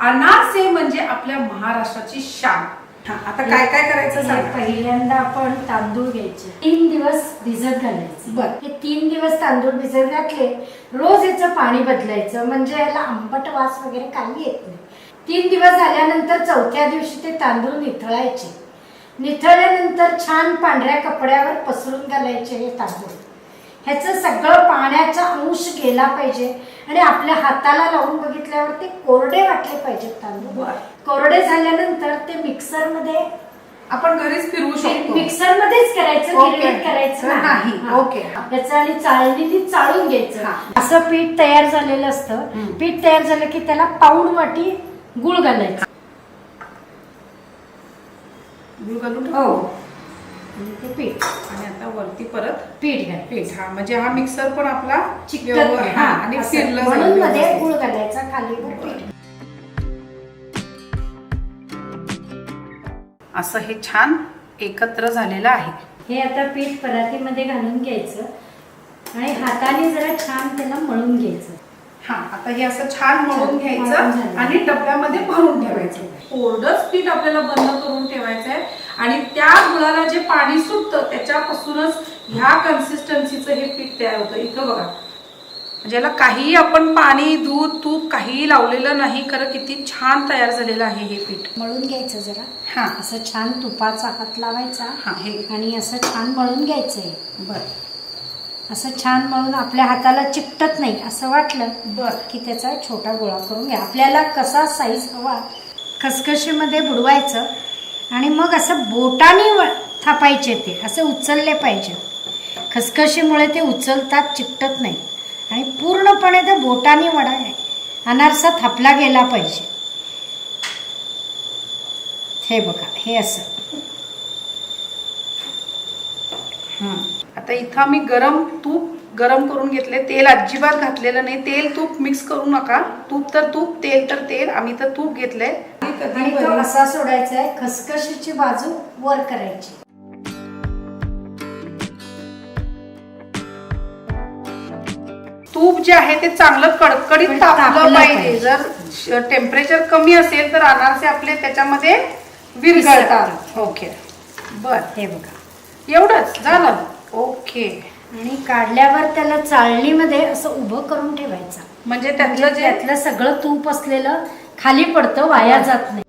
अनारसे म्हणजे आपल्या महाराष्ट्राची शान. हा, आता काय काय करायचं हे सांगा पहिल्यांदा आपण तांदूळ घ्यायचे. तीन दिवस भिजत घालायचे. बर. हे तीन दिवस तांदूळ भिजत घातले रोज याचं पाणी बदलायचं म्हणजे याला आंबट वास वगैरे काही येत नाही. तीन दिवस झाल्यानंतर चौथ्या दिवशी ते तांदूळ निथळायचे. निथळल्यानंतर छान पांढऱ्या कपड्यावर पसरून घालायचे हे तांदूळ. ह्याचं सगळं पाण्याचा अंश गेला पाहिजे. आणि आपल्या हाताला लावून बघितल्यावर ते कोरडे वाटले पाहिजेत तांदूळ. कोरडे झाल्यानंतर ते मिक्सरमध्ये आपण घरीच फिरवू शकतो. मिक्सर मध्येच करायचं करायचं नाही. ओके. त्याचं आणि चाळणीने चाळून घ्यायचं. असं पीठ तयार झालेलं असतं. पीठ तयार झालं की त्याला पाऊण वाटी गुळ घालायचं. गुळ घालून? हो. ते पीठ. आणि आता वरती परत पीठ घालायचं पीठ हा. म्हणजे हा मिक्सर पण आपला. हा, हा, आणि असं. फिरलं म्हणून जाईल मध्ये व्यवस्थित. गुळ घालायचा खालीवर पीठ. असं हे छान एकत्र झालेलं आहे. हे आता पीठ परातीमध्ये घालून घ्यायचं. आणि हाताने जरा छान त्याला मळून घ्यायचं. हा आता हे असं छान मळून घ्यायचं. आणि डब्यामध्ये भरून ठेवायचं. कोरडच पीठ आपल्याला बंद करून ठेवायचं आहे आणि त्या गुळाला जे पाणी सुटतं त्याच्यापासूनच ह्या कन्सिस्टन्सीचं हे पीठ तयार होतं. इथं बघा. म्हणजे याला काहीही आपण पाणी दूध तूप काहीही लावलेलं नाही खरं किती छान तयार झालेलं आहे हे पीठ. मळून घ्यायचं जरा. हा. असं छान तुपाचा हात लावायचा हा हे. आणि असं छान मळून घ्यायचंय. बर. असं छान मळून आपल्या हाताला चिकटत नाही असं वाटलं बर. की त्याचा छोटा गोळा करून घ्या. आपल्याला कसा साईज हवा खसखशीमध्ये बुडवायचं आणि मग असं बोटाने थापायचे ते असं उचलले पाहिजे. खसखशीमुळे ते उचलतात चिकटत नाही. आणि पूर्णपणे ते बोटाने वडा अनारसा थापला गेला पाहिजे. हे बघा हे असं. हं. आता इथं आम्ही गरम तूप गरम करून घेतले. तेल अजिबात घातलेलं नाही. तेल तूप मिक्स करू नका. तूप तर तूप तेल तर तेल. आम्ही तर तूप घेतलंय. आणि तो असा सोडायचा आहे खसखशीची बाजू वर करायची. तूप जे आहे ते चांगलं कडकडीत पण तापलं तापलं पाहिजे. जर टेम्परेचर कमी असेल तर अनारसे आपले त्याच्यामध्ये विरघळतात. ओके. बर. हे बघा. एवढंच. झालं. ओके. आणि काढल्यावर त्याला चाळणीमध्ये असं उभं करून ठेवायचं. म्हणजे म्हणजे त्यातलं जे त्यातलं सगळं तूप असलेलं खाली पडतं वाया जात नाही.